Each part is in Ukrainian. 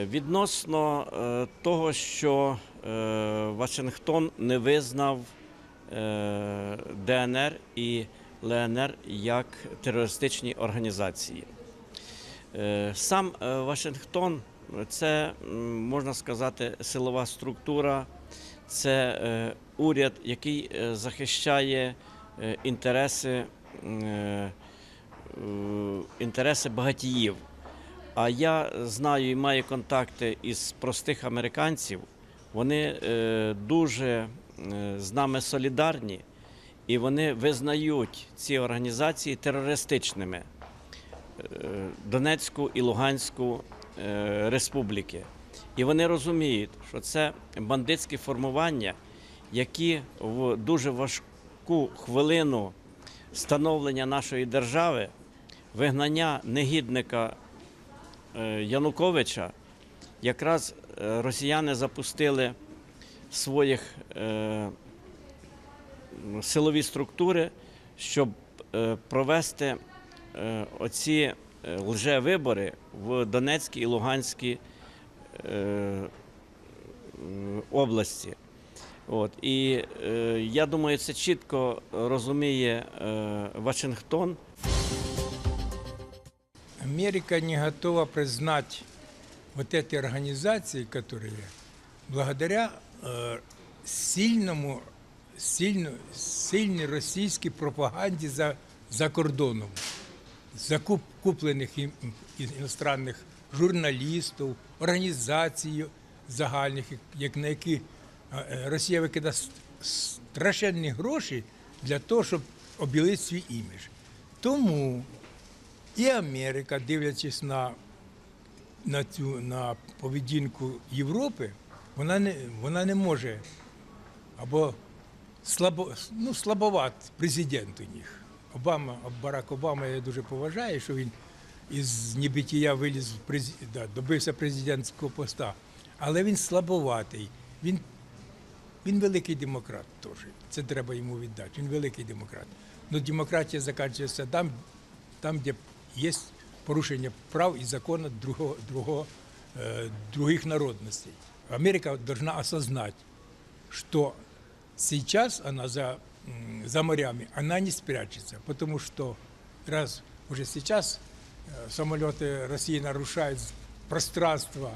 Е, Відносно е, того, що е, Вашингтон не визнав ДНР і ЛНР як терористичні організації. Сам Вашингтон це, можна сказати, силова структура, це уряд, який захищає інтереси, інтереси багатіїв. А я знаю і маю контакти із простих американців. Вони е, дуже е, з нами солідарні і вони визнають ці організації терористичними е, Донецьку і Луганську республіки. І вони розуміють, що це бандитські формування, які в дуже важку хвилину становлення нашої держави, вигнання негідника Януковича, якраз е, росіяни запустили своїх е, силові структури, щоб е, провести е, оці е, лжевибори в Донецькій і Луганській е, е, області. От. І е, я думаю, це чітко розуміє е, Вашингтон. Америка не готова признать вот эти организации, которые благодаря э, сильному, сильно, сильной российской пропаганде за, за кордоном, закуп куплених ім- іностранних журналістів, організацій загальних, як на які е, е, Росія викидає с- страшенні гроші для того, щоб обілити свій імідж. Тому і Америка, дивлячись на, на цю на поведінку Європи, вона не, вона не може або слабо, ну, слабоват президент у них. Обама, Барак Обама я дуже поважаю, що він із небитія виліз, в да, добився президентського поста. Але він слабоватий. Він, він великий демократ теж. Це треба йому віддати. Він великий демократ. Ну, демократія закінчується там, там, де є порушення прав і закону другого, другого, э, других народностей. Америка должна осознать, что сейчас она за, м, за морями, она не спрячется, потому что раз уже сейчас э, самолеты России нарушают пространство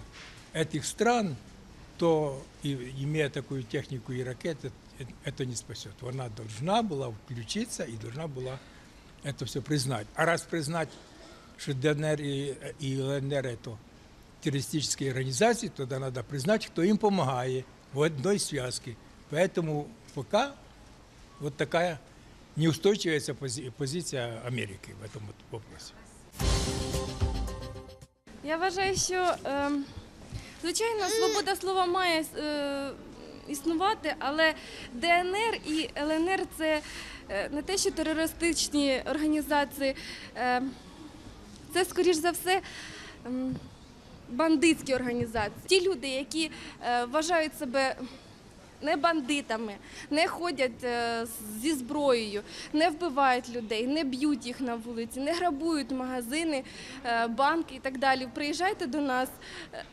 этих стран, то, и, имея такую технику и ракеты, э, это не спасет. Она должна была включиться и должна была это все признать. А раз признать, что ДНР и, и ЛНР это террористические организации, тогда надо признать, кто им помогает в одной связке. Поэтому пока вот такая неустойчивая пози- позиция Америки в этом вот вопросе. Я вважаю, що е, звичайно свобода слова має е, існувати, але ДНР і ЛНР це е, не те, що терористичні організації, е, це скоріш за все. Бандитські організації, ті люди, які е, вважають себе не бандитами, не ходять е, зі зброєю, не вбивають людей, не б'ють їх на вулиці, не грабують магазини, е, банки і так далі. Приїжджайте до нас е,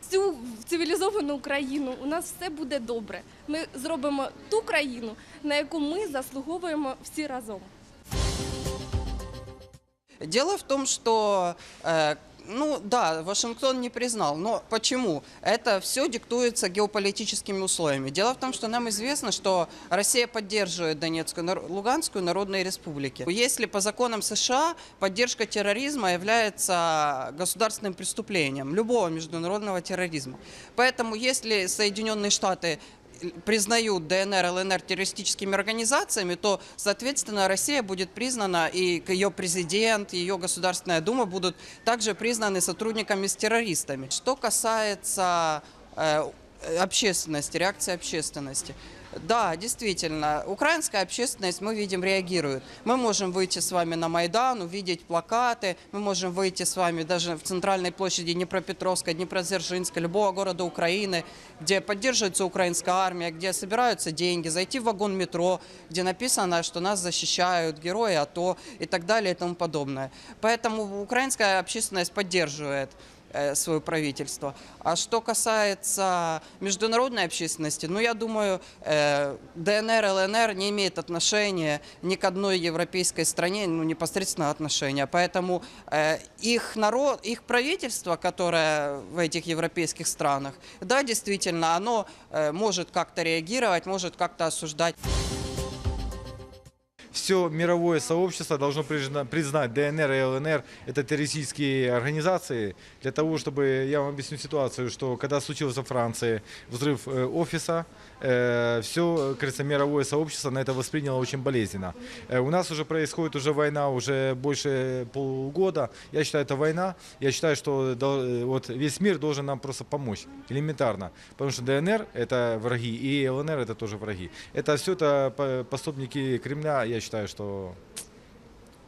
в цю цивілізовану країну. У нас все буде добре. Ми зробимо ту країну, на яку ми заслуговуємо всі разом. Дело в том, что, э, ну да, Вашингтон не признал, но почему? Это все диктуется геополитическими условиями. Дело в том, что нам известно, что Россия поддерживает Донецкую, Нар- Луганскую народные республики. Если по законам США поддержка терроризма является государственным преступлением, любого международного терроризма. Поэтому если Соединенные Штаты признают ДНР, ЛНР террористическими организациями, то, соответственно, Россия будет признана, и ее президент, и ее Государственная Дума будут также признаны сотрудниками с террористами. Что касается э, общественности, реакции общественности. Да, действительно, украинская общественность, мы видим, реагирует. Мы можем выйти с вами на Майдан, увидеть плакаты, мы можем выйти с вами даже в центральной площади Днепропетровска, Днепродзержинска, любого города Украины, где поддерживается украинская армия, где собираются деньги, зайти в вагон метро, где написано, что нас защищают герои АТО и так далее и тому подобное. Поэтому украинская общественность поддерживает свое правительство. А что касается международной общественности, ну, я думаю, э, ДНР, ЛНР не имеет отношения ни к одной европейской стране, ну, непосредственно отношения. Поэтому э, их народ, их правительство, которое в этих европейских странах, да, действительно, оно э, может как-то реагировать, может как-то осуждать. Все мировое сообщество должно призна- признать ДНР и ЛНР это террористические организации для того, чтобы я вам объясню ситуацию, что когда случился во Франции взрыв э, офиса, все, кажется, мировое сообщество на это восприняло очень болезненно. Э, У нас уже происходит уже война уже больше полгода. Я считаю, это война. Я считаю, что э, вот весь мир должен нам просто помочь элементарно, потому что ДНР это враги и ЛНР это тоже враги. Это все это по- пособники Кремля. Я считаю, что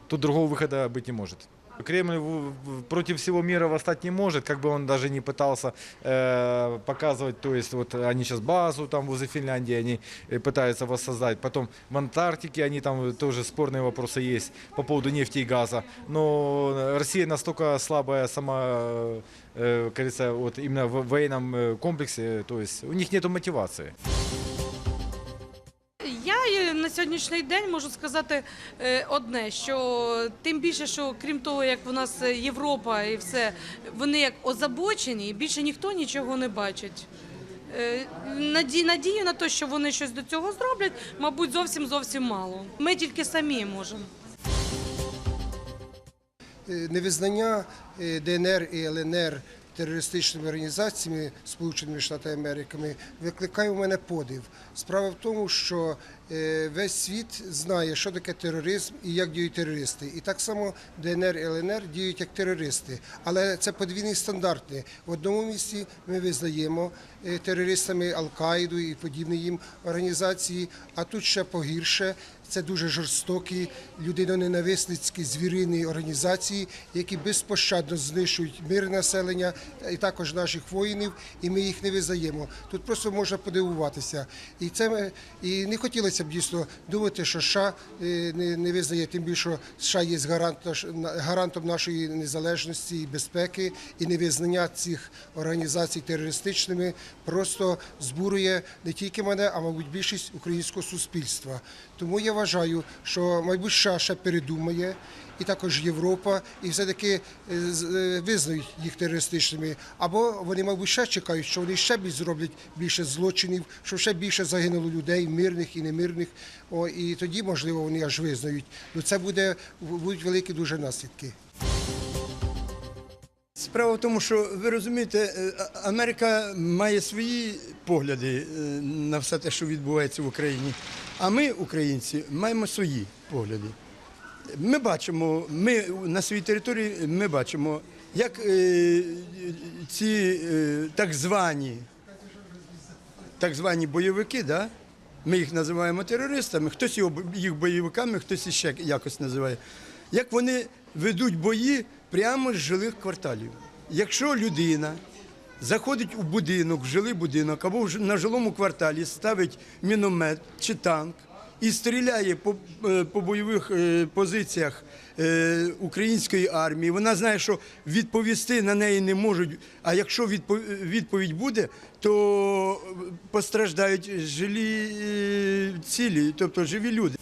тут другого выхода быть не может. Кремль в- в- против всего мира восстать не может, как бы он даже не пытался э, показывать, то есть вот они сейчас базу там возле Финляндии, они э, пытаются воссоздать, потом в Антарктике они там тоже спорные вопросы есть по поводу нефти и газа, но Россия настолько слабая сама, э, э, кажется, вот именно в военном э, комплексе, то есть у них нету мотивации. Сьогоднішній день можу сказати е, одне, що тим більше, що крім того, як у нас Європа і все, вони як озабочені, більше ніхто нічого не бачить. Е, Надію на те, що вони щось до цього зроблять, мабуть, зовсім зовсім мало. Ми тільки самі можемо. Е, невизнання ДНР і ЛНР терористичними організаціями Сполученими Штатами Америки викликає у мене подив. Справа в тому, що е, весь світ знає, що таке тероризм і як діють терористи. І так само ДНР і ЛНР діють як терористи. Але це подвійні стандарти. В одному місці ми визнаємо е, терористами Ал-Каїду і подібні їм організації, а тут ще погірше. Це дуже жорстокі людиноненависницькі звіринні організації, які безпощадно знищують мирне населення і також наших воїнів, і ми їх не визнаємо. Тут просто можна подивуватися. І це і не хотілося б дійсно думати, що США е, не, не визнає, тим більше США є гарант, гарантом нашої незалежності і безпеки, і невизнання цих організацій терористичними просто збурює не тільки мене, а мабуть більшість українського суспільства. Тому я вважаю, що мабуть США ще передумає, і також Європа, і все-таки е, е, визнають їх терористичними. Або вони, мабуть, ще чекають, що вони ще більш зроблять більше злочинів, що ще більше загинуло людей, мирних і немирних. О, і тоді, можливо, вони аж визнають. Ну це буде будуть великі дуже наслідки. Справа в тому, що ви розумієте, е, Америка має свої погляди на все те, що відбувається в Україні. А ми, українці, маємо свої погляди. Ми бачимо, ми на своїй території ми бачимо, як е, ці е, так звані, так звані бойовики, да? ми їх називаємо терористами, хтось їх бойовиками, хтось іще якось називає. Як вони ведуть бої прямо з жилих кварталів. Якщо людина заходить у будинок, в жилий будинок або на жилому кварталі ставить міномет чи танк і стріляє по, е, по бойових е, позиціях е, української армії, вона знає, що відповісти на неї не можуть. А якщо відпо- відповідь буде, то постраждають жилі цілі, тобто живі люди.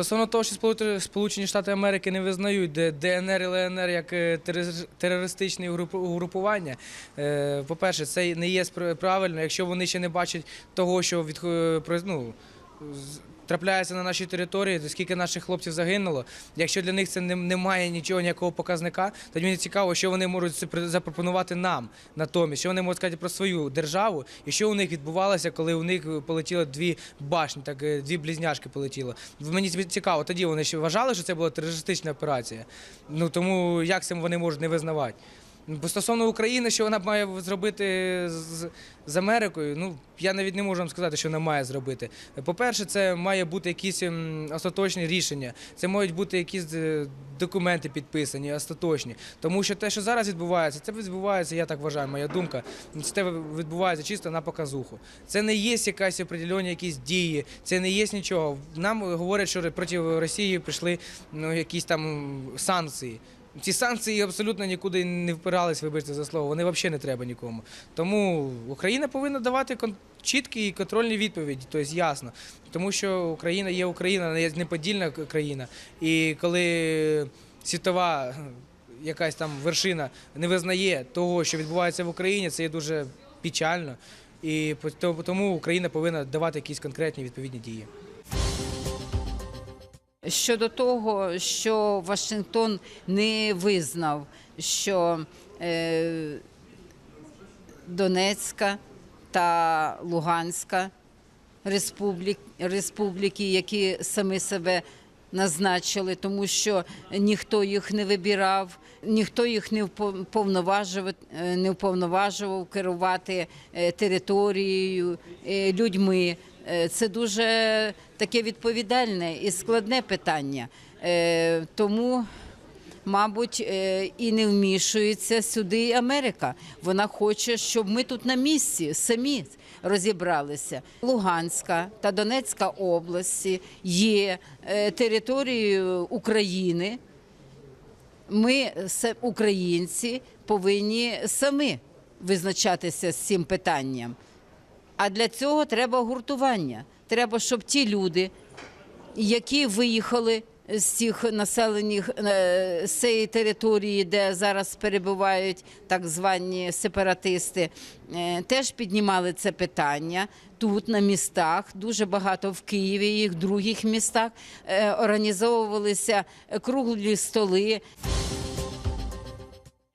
Стосовно того, що Сполу- Сполучені Штати Америки не визнають ДНР і ЛНР як е, терористичні угрупування, е, по-перше, це не є правильно, якщо вони ще не бачать того, що від, е, ну, трапляється на нашій території, то скільки наших хлопців загинуло. Якщо для них це не, немає нічого, ніякого показника, тоді мені цікаво, що вони можуть запропонувати нам натомість, що вони можуть сказати про свою державу і що у них відбувалося, коли у них полетіло дві башні, так е, дві близняшки полетіло. Мені цікаво, тоді вони ще вважали, що це була терористична операція. Ну тому як це вони можуть не визнавати? Бо стосовно України, що вона має зробити з, з Америкою, ну я навіть не можу вам сказати, що вона має зробити. По-перше, це має бути якісь ем, остаточні рішення, це мають бути якісь е, документи підписані, остаточні. Тому що те, що зараз відбувається, це відбувається, я так вважаю, моя думка. Це відбувається чисто на показуху. Це не є якась определені якісь дії, це не є нічого. Нам говорять, що проти Росії прийшли ну, якісь там санкції. Ці санкції абсолютно нікуди не впирались, вибачте за слово, вони взагалі не треба нікому. Тому Україна повинна давати чіткі і контрольні відповіді, тобто ясно. Тому що Україна є Україна, вона є неподільна країна. І коли світова якась там вершина не визнає того, що відбувається в Україні, це є дуже печально. І тому Україна повинна давати якісь конкретні відповідні дії. Щодо того, що Вашингтон не визнав, що е, Донецька та Луганська республік, республіки, які самі себе назначили, тому що ніхто їх не вибирав, ніхто їх не впов- е, не вповноважував керувати е, територією, е, людьми. Е, Це дуже таке відповідальне і складне питання. Е, Тому мабуть, е, і не вмішується сюди Америка. Вона хоче, щоб ми тут на місці самі розібралися. Луганська та Донецька області є територією України. Ми, українці, повинні самі визначатися з цим питанням. А для цього треба гуртування. Треба, щоб ті люди, які виїхали з цих населених е, з цієї території, де зараз перебувають так звані сепаратисти, е, теж піднімали це питання тут, на містах. Дуже багато в Києві і в других містах е, організовувалися круглі столи.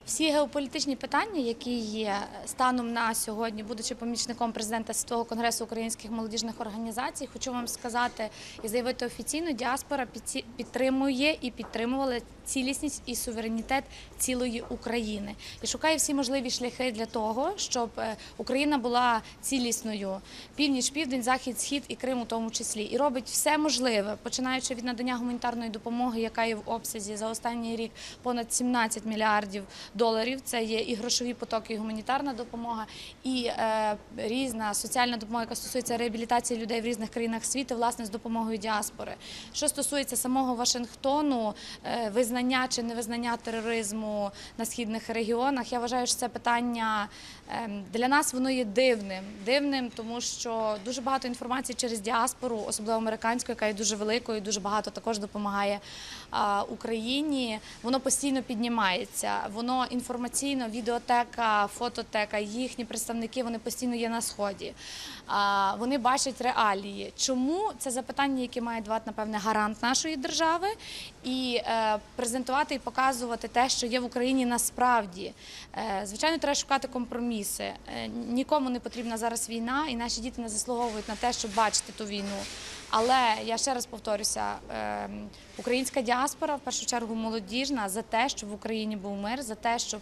Всі геополітичні питання, які є станом на сьогодні, будучи помічником президента Світового конгресу українських молодіжних організацій, хочу вам сказати і заявити офіційно, діаспора підтримує і підтримувала цілісність і суверенітет цілої України. І шукає всі можливі шляхи для того, щоб е, Україна була цілісною. Північ, південь, захід, схід і Крим у тому числі, і робить все можливе, починаючи від надання гуманітарної допомоги, яка є в обсязі за останній рік понад 17 мільярдів доларів. Це є і грошові потоки, і гуманітарна допомога, і е, різна соціальна допомога, яка стосується реабілітації людей в різних країнах світу, власне, з допомогою діаспори. Що стосується самого Вашингтону, е, визнання чи невизнання тероризму на східних регіонах, я вважаю, що це питання ем, для нас воно є дивним. Дивним, тому що дуже багато інформації через діаспору, особливо американську, яка є дуже великою, дуже багато також допомагає а, Україні. Воно постійно піднімається. Воно інформаційно, відеотека, фототека, їхні представники вони постійно є на сході. Вони бачать реалії. Чому це запитання, яке має давати напевне гарант нашої держави, і е, презентувати і показувати те, що є в Україні насправді. Е, звичайно, треба шукати компроміси. Е, нікому не потрібна зараз війна, і наші діти не заслуговують на те, щоб бачити ту війну. Але я ще раз повторюся: українська діаспора, в першу чергу молодіжна, за те, щоб в Україні був мир, за те, щоб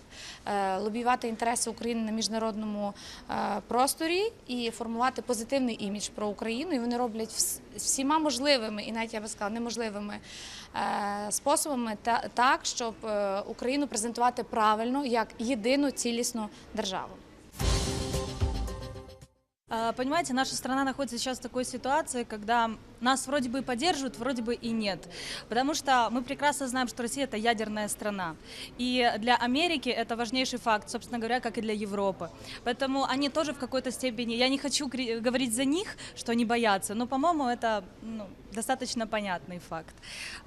лобіювати інтереси України на міжнародному просторі і формувати позитивний імідж про Україну. І вони роблять всіма можливими, і навіть я би сказала, неможливими е, способами так, щоб е, Україну презентувати правильно як єдину цілісну державу. А, Понимаете, наша страна находится сейчас в такой ситуации, когда нас вроде бы и поддерживают, вроде бы и нет. Потому что мы прекрасно знаем, что Россия это ядерная страна. И для Америки это важнейший факт, собственно говоря, как и для Европы. Поэтому они тоже в какой-то степени, я не хочу говорить за них, что они боятся, но, по-моему, это ну, достаточно понятный факт.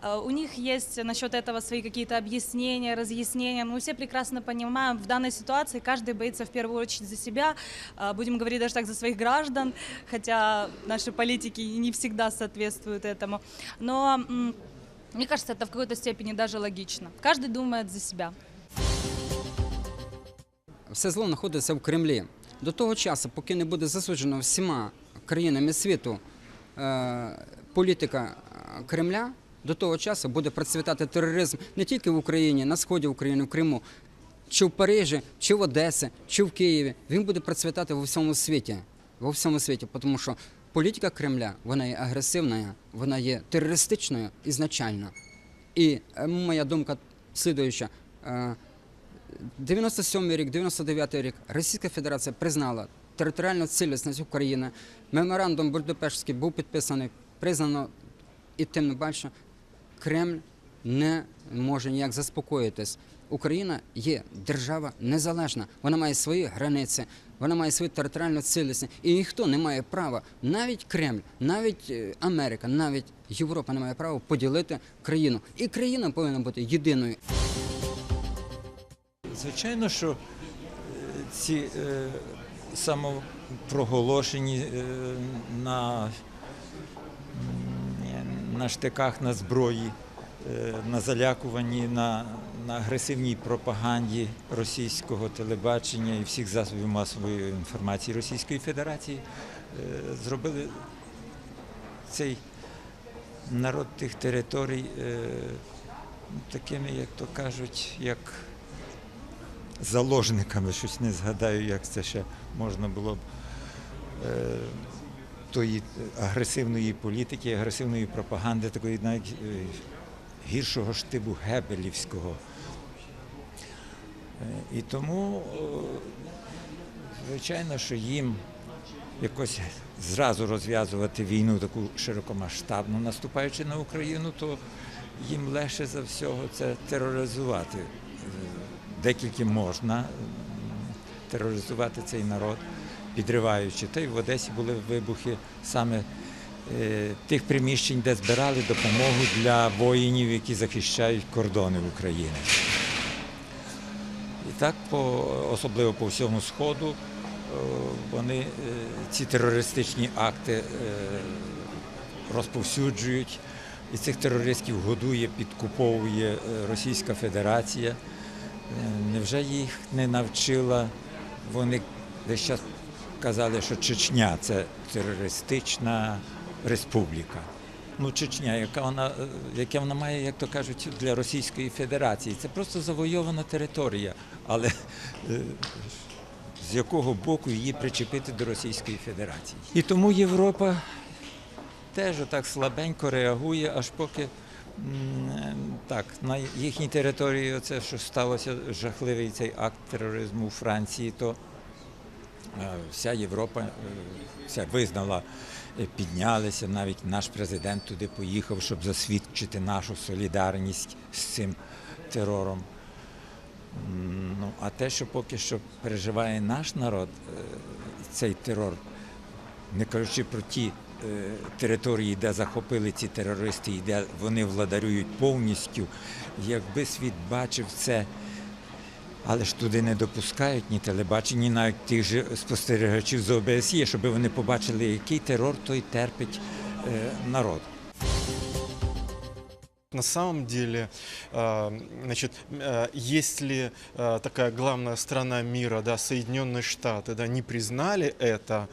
А, У них есть насчет этого свои какие-то объяснения, разъяснения. Мы все прекрасно понимаем, в данной ситуации каждый боится в первую очередь за себя, а, будем говорить даже так, за своих граждан, хотя наши политики не всегда соответствуют этому. Но м, мне кажется, это в какой-то степени даже логично. Каждый думает за себя. все зло знаходиться в Кремлі. До того часу, поки не буде засуджено всіма країнами світу е, політика е, Кремля, до того часу буде процвітати тероризм не тільки в Україні, на сході України, в Криму, чи в Парижі, чи в Одесі, чи в Києві. Він буде процвітати во всьому світі. Во всьому світі, тому що політика Кремля вона є агресивною, вона є терористичною ізначально. І е, моя думка слідуюча. Е, 97 рік, 99 рік Російська Федерація признала територіальну цілісність України. Меморандум Будапештський був підписаний, признано і тим не більше Кремль не може ніяк заспокоїтись. Україна є держава незалежна, вона має свої границі, вона має свою територіальну цілісність, і ніхто не має права, навіть Кремль, навіть е, Америка, навіть Європа не має права поділити країну. І країна повинна бути єдиною. Звичайно, що е, ці е, самопроголошені е, на, на штиках на зброї, на залякуванні, на, на агресивній пропаганді російського телебачення і всіх засобів масової інформації Російської Федерації е, зробили цей народ тих територій е, такими, як то кажуть, як заложниками, щось не згадаю, як це ще можна було б е, тої агресивної політики, агресивної пропаганди, такої навіть е, гіршого штибу Гебелівського. Е, І тому, е, звичайно, що їм якось зразу розв'язувати війну таку широкомасштабну, наступаючи на Україну, то їм легше за всього це тероризувати. Е, Декілька можна тероризувати цей народ, підриваючи. Та й в Одесі були вибухи саме тих приміщень, де збирали допомогу для воїнів, які захищають кордони України. І так, особливо по всьому Сходу, е, вони е, ці терористичні акти е, розповсюджують. І цих терористів годує, підкуповує е, Російська Федерація. Е, Невже їх не навчила? Вони десь час казали, що Чечня це терористична республіка. Ну, Чечня, яка вона, е, яке вона має, як то кажуть, для Російської Федерації. Це просто завойована територія. Але е, з якого боку її причепити до Російської Федерації? І тому Європа теж так слабенько реагує, аж поки так, на їхній території, оце, що сталося жахливий цей акт тероризму у Франції, то вся Європа е, вся визнала, е, піднялися. Навіть наш президент туди поїхав, щоб засвідчити нашу солідарність з цим терором. Ну, а те, що поки що переживає наш народ, е, цей терор, не кажучи про ті е, території, де захопили ці терористи і де вони владарюють повністю, якби світ бачив це, але ж туди не допускають ні телебачення, ні навіть тих же спостерігачів з ОБСЄ, щоб вони побачили, який терор той терпить е, народ. На самом деле, э, значит, э, если э, такая главная страна мира, да, Соединенные Штаты, да, не признали это,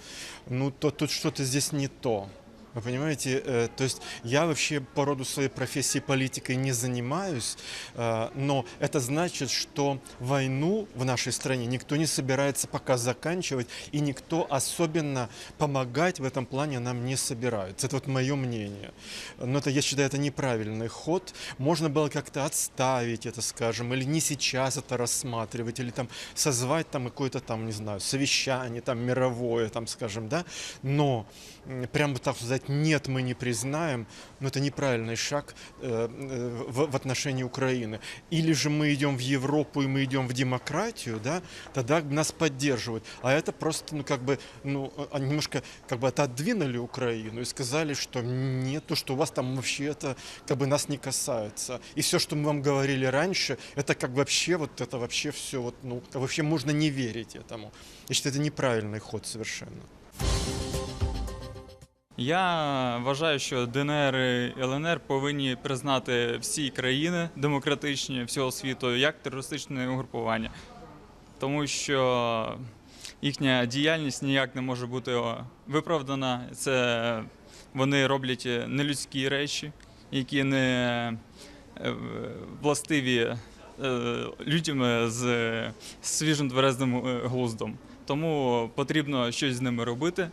ну, то тут что-то здесь не то. Вы понимаете, Э, то есть я вообще по роду своей профессии политикой не занимаюсь, э, но это значит, что войну в нашей стране никто не собирается пока заканчивать, и никто особенно помогать в этом плане нам не собирается. Это вот мое мнение. Но это, я считаю, это неправильный ход. Можно было как-то отставить это, скажем, или не сейчас это рассматривать, или там созвать там какое-то там, не знаю, совещание там мировое, там, скажем, да, но м, прямо так сказать, нет, мы не признаем, но это неправильный шаг э, э, в, отношении Украины. Или же мы идем в Европу и мы идем в демократию, да, тогда нас поддерживают. А это просто, ну, как бы, ну, а, немножко, как бы, отодвинули Украину и сказали, что нет, то, что у вас там вообще это, как бы, нас не касается. И все, что мы вам говорили раньше, это как вообще, вот это вообще все, вот, ну, вообще можно не верить этому. Я считаю, это неправильный ход совершенно. Я вважаю, що ДНР і ЛНР повинні признати всі країни демократичні всього світу як терористичне угрупування, тому що їхня діяльність ніяк не може бути виправдана. Це вони роблять нелюдські речі, які не е, властиві е, людям з свіжим тверезним е, глуздом. Тому потрібно щось з ними робити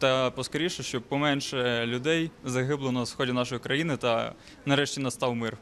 та поскоріше, щоб поменше людей загибло на сході нашої країни та нарешті настав мир.